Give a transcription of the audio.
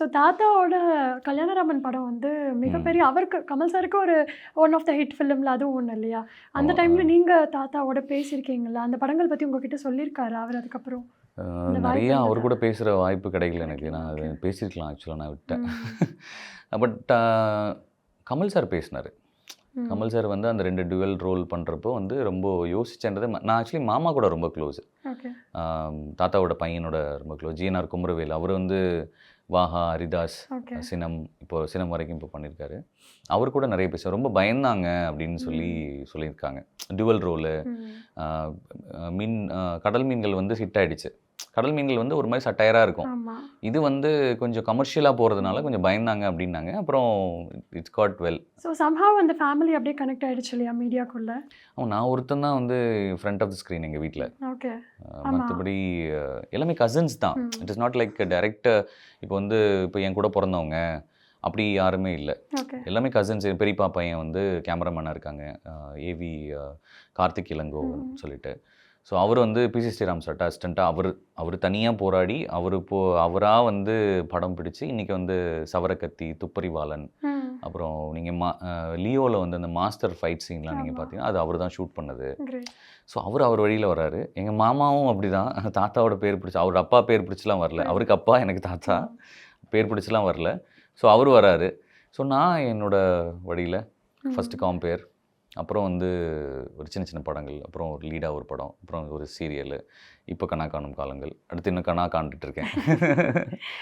So தாத்தாவோட கல்யாணராமன் படம் வந்து மிகப்பெரிய அவருக்கு கமல் சாருக்கு ஒரு ஒன் ஆஃப் த ஹிட் ஃபிலிமில் அதுவும் ஒன்று இல்லையா அந்த. டைமில் நீங்கள் தாத்தாவோட பேசியிருக்கீங்களா அந்த படங்கள் பற்றி உங்ககிட்ட சொல்லியிருக்காரு அவர் அதுக்கப்புறம் நிறைய அவர்? கூட பேசுகிற வாய்ப்பு கிடைக்கல எனக்கு நான் அது. பேசியிருக்கலாம் ஆக்சுவலாக நான் விட்டேன். பட் கமல் சார் பேசினார். கமல் சார் வந்து அந்த ரெண்டு டுவெல் ரோல் பண்ணுறப்போ வந்து ரொம்ப யோசிச்சேன்றது நான் ஆக்சுவலி மாமா கூட ரொம்ப க்ளோஸ் தாத்தாவோட பையனோட ரொம்ப க்ளோஸ் ஜிஎன்ஆர் குமரவேல் அவர் வந்து வாஹா ஹரிதாஸ் சினம் இப்போ சினம் வரைக்கும் இப்போ பண்ணியிருக்காரு. அவர் கூட நிறைய பேச ரொம்ப பயந்தாங்க அப்படின்னு சொல்லி சொல்லியிருக்காங்க. Twelve roll. மீன் கடல் மீன்கள் வந்து ஹிட் ஆயிடுச்சு. கடல் மீன்கள் வந்து ஒரு மாதிரி சட்டையராக இருக்கும். இது வந்து கொஞ்சம் கமர்ஷியலாக போகிறதுனால கொஞ்சம் பயந்தாங்க அப்படின்னாங்க. அப்புறம் it's got well so somehow அந்த ஃபேமிலி அப்படியே கனெக்ட் ஆயிடுச்சு இல்லையா மீடியாக்குள்ள? அவன் நான் ஒருத்தன் தான் வந்து ஃப்ரண்ட் ஆஃப் த ஸ்க்ரீன் எங்கள் வீட்டில் ஓகே. மற்றபடி எல்லாமே கசின்ஸ் தான். It is not like direct இப்போ வந்து இப்போ என் கூட பிறந்தவங்க அப்படி யாருமே இல்லை. எல்லாமே கசின்ஸ் பெரியப்பா பையன் வந்து கேமராமேனாக இருக்காங்க. ஏவி கார்த்திக் இளங்கோ ம். சொல்லிட்டு. ஸோ அவர் வந்து பிசி ஸ்ரீராம் சார்ட்ட அசிஸ்டண்ட்டாக அவர் அவர் தனியாக போராடி அவர் இப்போ அவராக வந்து படம் பிடிச்சு இன்றைக்கி வந்து சவரக்கத்தி துப்பறிவாளன் அப்புறம் நீங்கள் மா லியோவில் வந்து அந்த மாஸ்டர் ஃபைட் சீன்லாம் நீங்கள். பார்த்தீங்கன்னா அது அவர் தான் ஷூட் பண்ணது. ஸோ அவர் அவர் வழியில் வராரு எங்கள் மாமாவும் அப்படி தான் தாத்தாவோட பேர் பிடிச்சி அவர் அப்பா பேர் பிடிச்சலாம் வரல. அவருக்கு அப்பா எனக்கு தாத்தா. பேர் பிடிச்சலாம் வரல. ஸோ அவர் வராரு ஸோ நான் என்னோட வழியில் ஃபஸ்ட்டு காம்பேர் அப்புறம் வந்து ஒரு சின்ன சின்ன படங்கள் அப்புறம் ஒரு லீடாக ஒரு படம் அப்புறம் ஒரு சீரியல் இப்போ கணா காணும் காலங்கள் அடுத்து இன்னும் கணா காண்டுட்டு இருக்கேன்.